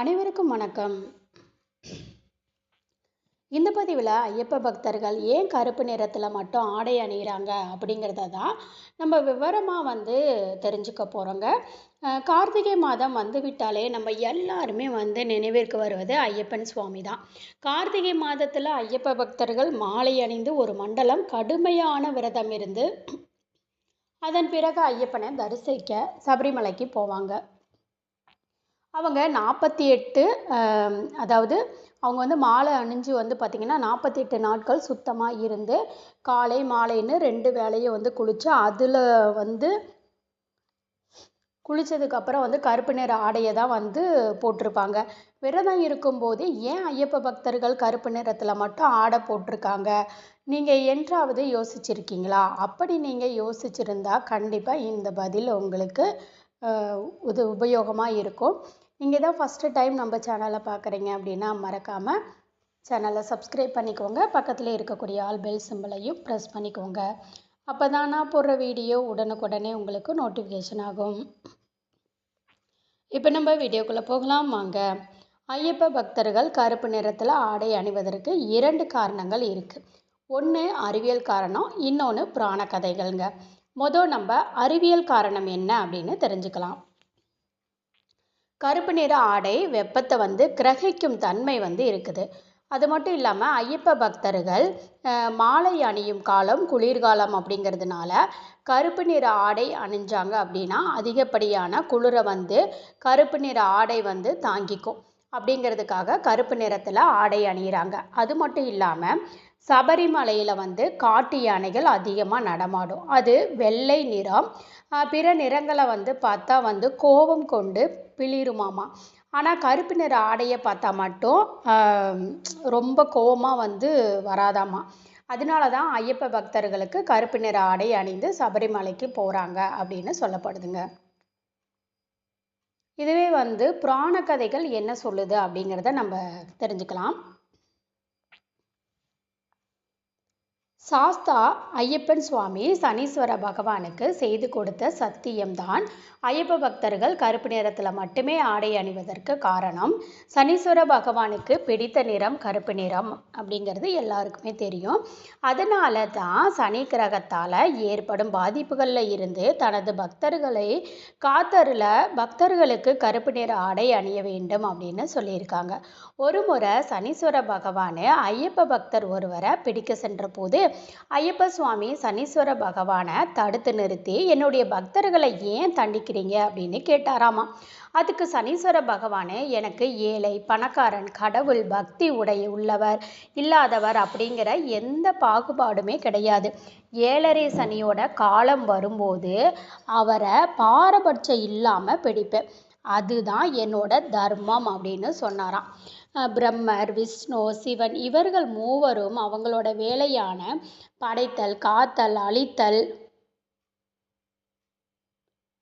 அனைவருக்கும் வணக்கம். இந்த பதிவில் ஐயப்ப பக்தர்கள் ஏன் கருப்பு நிறத்தில் மட்டும் ஆடை அணிகிறாங்க அப்படிங்கிறத தான் நம்ம விவரமாக வந்து தெரிஞ்சுக்க போகிறோங்க கார்த்திகை மாதம் வந்து விட்டாலே நம்ம எல்லாருமே வந்து நினைவிற்கு வருவது ஐயப்பன் சுவாமி தான். கார்த்திகை மாதத்தில் ஐயப்ப பக்தர்கள் மாலை அணிந்து ஒரு மண்டலம் கடுமையான விரதம் இருந்து அதன் பிறகு ஐயப்பனை தரிசிக்க சபரிமலைக்கு போவாங்க. அவங்க நாற்பத்தி எட்டு அதாவது அவங்க வந்து மாலை அணிஞ்சு வந்து பார்த்திங்கன்னா நாற்பத்தி எட்டு நாட்கள் சுத்தமாக இருந்து காலை மாலைன்னு ரெண்டு வேளையும் வந்து குளித்து அதில் வந்து குளித்ததுக்கப்புறம் வந்து கருப்பு நிற ஆடையை தான் வந்து போட்டிருப்பாங்க. விரதம் இருக்கும்போது ஏன் ஐயப்ப பக்தர்கள் கருப்பு நிறத்தில் மட்டும் ஆடை போட்டிருக்காங்க? நீங்கள் என்றாவது யோசிச்சிருக்கீங்களா? அப்படி நீங்கள் யோசிச்சிருந்தா கண்டிப்பாக இந்த பதில் உங்களுக்கு இது உபயோகமாக இருக்கும். நீங்கள் தான் ஃபஸ்ட்டு டைம் நம்ம சேனலை பார்க்குறீங்க அப்படின்னா மறக்காமல் சேனலை சப்ஸ்கிரைப் பண்ணிக்கோங்க. பக்கத்தில் இருக்கக்கூடிய ஆல் பெல் சிம்பிளையும் ப்ரெஸ் பண்ணிக்கோங்க. அப்போ தான் நான் போடுற வீடியோ உடனுக்குடனே உங்களுக்கு நோட்டிஃபிகேஷன் ஆகும். இப்போ நம்ம வீடியோக்குள்ளே போகலாம். வாங்க. ஐயப்ப பக்தர்கள் கருப்பு நிறத்தில் ஆடை அணிவதற்கு இரண்டு காரணங்கள் இருக்குது ஒன்று அறிவியல் காரணம் இன்னொன்று புராண கதைகள்ங்க. மொதல் நம்ம அறிவியல் காரணம் என்ன அப்படின்னு தெரிஞ்சுக்கலாம். கருப்பு நிற ஆடை வெப்பத்தை வந்து கிரகிக்கும் தன்மை வந்து இருக்குது. அது மட்டும் இல்லாமல் ஐயப்ப பக்தர்கள் மாலை அணியும் காலம் குளிர்காலம் அப்படிங்கிறதுனால கருப்பு நிற ஆடை அணிஞ்சாங்க அப்படின்னா அதிகப்படியான குளிரை வந்து கருப்பு நிற ஆடை வந்து தாங்கிக்கும். அப்படிங்கிறதுக்காக கருப்பு நிறத்தில் ஆடை அணியிறாங்க. அது மட்டும் இல்லாமல் சபரிமலையில் வந்து காட்டு யானைகள் அதிகமாக நடமாடும். அது வெள்ளை நிறம். பிற நிறங்களை வந்து பார்த்தா வந்து கோபம் கொண்டு பிளிருமாமா. ஆனால் கருப்பு நிற ஆடையை பார்த்தா மட்டும் ரொம்ப கோவமாக வந்து வராதாமா. அதனால தான் ஐயப்ப பக்தர்களுக்கு கருப்பு நிற ஆடை அணிந்து சபரிமலைக்கு போகிறாங்க அப்படின்னு சொல்லப்படுதுங்க. இதுவே வந்து புராண கதைகள் என்ன சொல்லுது அப்படிங்கிறத நம்ம தெரிஞ்சுக்கலாம். சாஸ்தா ஐயப்பன் சுவாமி சனீஸ்வர பகவானுக்கு செய்து கொடுத்த சத்தியம்தான். ஐயப்ப பக்தர்கள் கருப்பு நிறத்தில் மட்டுமே ஆடை அணிவதற்கு காரணம். சனீஸ்வர பகவானுக்கு பிடித்த நிறம் கருப்பு நிறம் அப்படிங்கிறது எல்லாருக்குமே தெரியும். அதனால தான் சனி கிரகத்தால் ஏற்படும் பாதிப்புகளில் இருந்து தனது பக்தர்களை காத்தருள பக்தர்களுக்கு கருப்பு நிற ஆடை அணிய வேண்டும் அப்படின்னு சொல்லியிருக்காங்க. ஒரு முறை சனீஸ்வர பகவான் ஐயப்ப பக்தர் ஒருவரை பிடிக்க சென்ற போது ஐயப்ப சுவாமி சனீஸ்வர பகவானை தடுத்து நிறுத்தி என்னுடைய பக்தர்களை ஏன் தண்டிக்கிறீங்க? அப்படின்னு கேட்டாராமா. அதுக்கு சனீஸ்வர பகவானே எனக்கு ஏழை பணக்காரன் கடவுள் பக்தி உடைய உள்ளவர் இல்லாதவர் அப்படிங்கிற எந்த பாகுபாடுமே கிடையாது. ஏழரை சனியோட காலம் வரும்போது அவரை பாரபட்சம் இல்லாமல் பிடிப்பேன். அதுதான் என்னோட தர்மம் அப்படின்னு சொன்னாராம். பிரம்மர் விஷ்ணு சிவன் இவர்கள் மூவரும் அவங்களோட வேலையான படைத்தல் காத்தல் அழித்தல்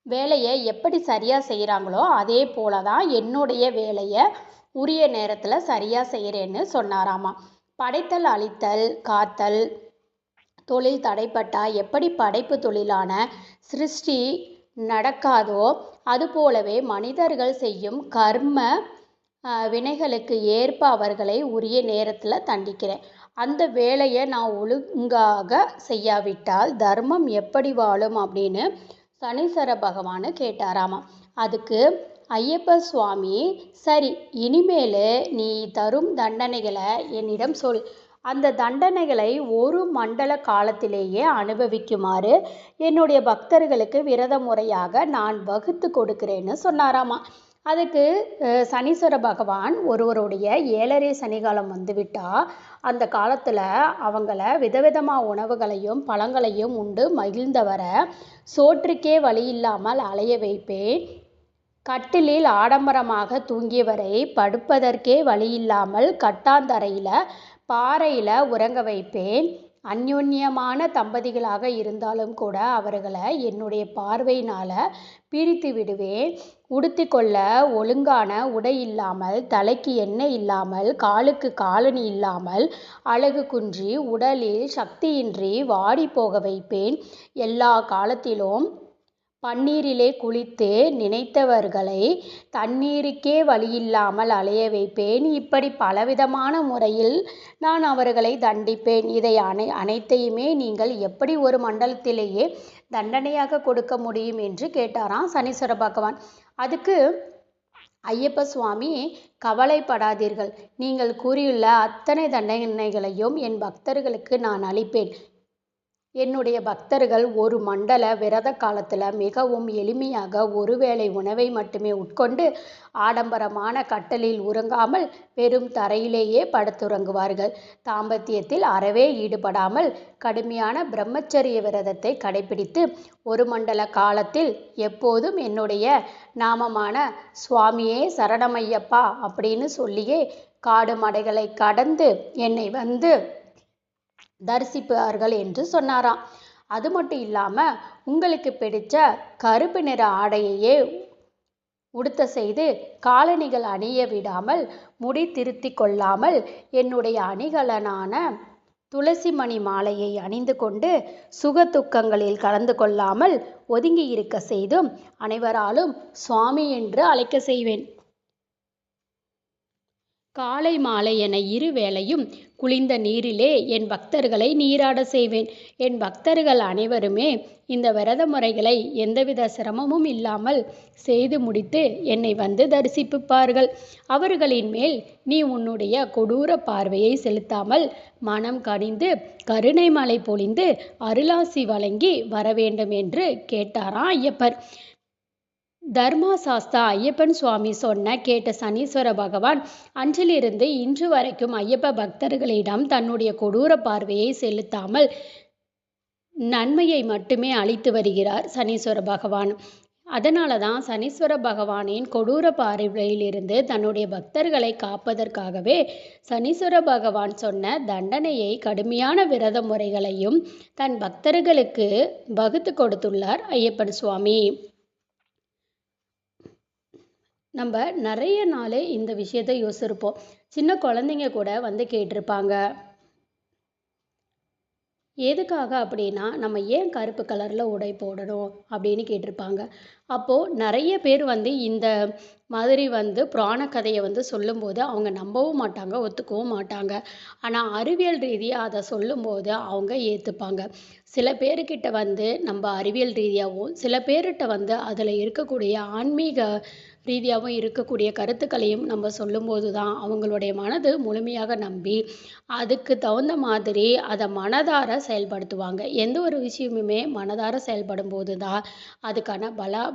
வேலையை எப்படி சரியாக செய்கிறாங்களோ அதே போல தான் என்னுடைய வேலையை உரிய நேரத்தில் சரியாக செய்கிறேன்னு சொன்னாராமா படைத்தல் அழித்தல் காத்தல் தொழில் தடைப்பட்டா எப்படி படைப்பு தொழிலான சிருஷ்டி நடக்காதோ? அதுபோலவே மனிதர்கள் செய்யும் கர்ம வினைகளுக்கு ஏற்ப அவர்களை உரிய நேரத்தில் தண்டிக்கிறேன். அந்த வேலையை நான் ஒழுங்காக செய்யாவிட்டால் தர்மம் எப்படி வாழும் அப்படின்னு சனீஸ்வர பகவான் கேட்டாராமா அதுக்கு ஐயப்ப சுவாமி சரி இனிமேல் நீ தரும் தண்டனைகளை என்னிடம் சொல். அந்த தண்டனைகளை ஒரு மண்டல காலத்திலேயே அனுபவிக்குமாறு என்னுடைய பக்தர்களுக்கு விரத முறையாக நான் வகுத்து கொடுக்கிறேன்னு சொன்னாராமா. அதுக்கு சனீஸ்வர பகவான் ஒருவருடைய ஏழரை சனிகாலம் வந்துவிட்டா அந்த காலத்தில் அவங்கள விதவிதமாக உணவுகளையும் பழங்களையும் உண்டு மகிழ்ந்தவரை சோற்றுக்கே வழி இல்லாமல் அலைய வைப்பேன். கட்டிலில் ஆடம்பரமாக தூங்கியவரை படுப்பதற்கே வழியில்லாமல் கட்டாந்தரையில் பாறையில் உறங்க வைப்பேன். அந்யோன்யமான தம்பதிகளாக இருந்தாலும் கூட அவர்களை என்னுடைய பார்வையினால் பிரித்து விடுவேன். உடுத்திக்கொள்ள ஒழுங்கான உடை இல்லாமல் தலைக்கு எண்ணெய் இல்லாமல் காலுக்கு காலணி இல்லாமல் அழகு குன்றி உடலில் சக்தியின்றி வாடி போக வைப்பேன். எல்லா காலத்திலும் பன்னீரிலே குளித்து நினைத்தவர்களை தண்ணீருக்கே வழியில்லாமல் அலைய வைப்பேன். இப்படி பலவிதமான முறையில் நான் அவர்களை தண்டிப்பேன். இதை அனை அனைத்தையுமே நீங்கள் எப்படி ஒரு மண்டலத்திலேயே தண்டனையாக கொடுக்க முடியும் என்று கேட்டாராம் சனீஸ்வர பகவான். அதுக்கு ஐயப்ப சுவாமி கவலைப்படாதீர்கள். நீங்கள் கூறியுள்ள அத்தனை தண்டனைகளையும் என் பக்தர்களுக்கு நான் அளிப்பேன். என்னுடைய பக்தர்கள் ஒரு மண்டல விரத காலத்தில் மிகவும் எளிமையாக ஒருவேளை உணவை மட்டுமே உட்கொண்டு ஆடம்பரமான கட்டலில் உறங்காமல் வெறும் தரையிலேயே படுத்துறங்குவார்கள். தாம்பத்தியத்தில் அறவே ஈடுபடாமல் கடுமையான பிரம்மச்சரிய விரதத்தை கடைபிடித்து ஒரு மண்டல காலத்தில் எப்போதும் என்னுடைய நாமமான சுவாமியே சரணமையப்பா அப்படின்னு சொல்லியே காடு மடைகளை கடந்து என்னை வந்து தரிசிப்பார்கள் என்று சொன்னாராம். அது மட்டும் இல்லாமல் உங்களுக்கு பிடிச்ச கருப்பு நிற ஆடையையே உடுத்த செய்து காலணிகள் அணிய விடாமல் முடி திருத்தி கொள்ளாமல் என்னுடைய அணிகலனான துளசி மணி மாலையை அணிந்து கொண்டு சுக துக்கங்களில் கலந்து கொள்ளாமல் ஒதுங்கி இருக்க செய்தும் அனைவராலும் சுவாமி என்று அழைக்க செய்வேன். காலை மாலை என இரு வேளையும் குளிர்ந்த நீரிலே என் பக்தர்களை நீராட செய்வேன். என் பக்தர்கள் அனைவருமே இந்த விரத முறைகளை எந்தவித சிரமமும் இல்லாமல் செய்து முடித்து என்னை வந்து தரிசிப்பார்கள் அவர்களின் மேல் நீ உன்னுடைய கொடூர பார்வையை செலுத்தாமல் மனம் கனிந்து கருணை மலை பொழிந்து அருளாசி வழங்கி வர வேண்டும் என்று கேட்டாராம் ஐயப்பர். தர்மா சாஸ்தா ஐயப்பன் சுவாமி சொன்ன கேட்ட சனீஸ்வர பகவான் அன்றிலிருந்து இன்று வரைக்கும் ஐயப்ப பக்தர்களிடம் தன்னுடைய கொடூர பார்வையை செலுத்தாமல் நன்மையை மட்டுமே அளித்து வருகிறார் சனீஸ்வர பகவான். அதனால தான் சனீஸ்வர பகவானின் கொடூர பார்வையிலிருந்து தன்னுடைய பக்தர்களை காப்பதற்காகவே சனீஸ்வர பகவான் சொன்ன தண்டனையை கடுமையான விரத முறைகளையும் தன் பக்தர்களுக்கு வகுத்து கொடுத்துள்ளார் ஐயப்பன் சுவாமி. நம்ம நிறைய நாளே இந்த விஷயத்தை யோசிச்சிருப்போம். சின்ன குழந்தைங்க கூட வந்து கேட்டிருப்பாங்க. எதுக்காக அப்படின்னா நம்ம ஏன் கருப்பு கலரில் உடை போடணும்? அப்படின்னு கேட்டிருப்பாங்க. அப்போது நிறைய பேர் வந்து இந்த மாதிரி வந்து புராண கதையை வந்து சொல்லும்போது அவங்க நம்பவும் மாட்டாங்க ஒத்துக்கவும் மாட்டாங்க. ஆனால் அறிவியல் ரீதியாக அதை சொல்லும்போது அவங்க ஏற்றுப்பாங்க சில பேர்கிட்ட வந்து நம்ம அறிவியல் ரீதியாகவும் சில பேர்கிட்ட வந்து அதில் இருக்கக்கூடிய ஆன்மீக ரீதியாகவும் இருக்கக்கூடிய கருத்துக்களையும் நம்ம சொல்லும்போது தான் அவங்களுடைய மனது முழுமையாக நம்பி அதுக்கு தகுந்த மாதிரி அதை மனதார செயல்படுத்துவாங்க. எந்த ஒரு விஷயமுமே மனதார செயல்படும் போது தான் அதுக்கான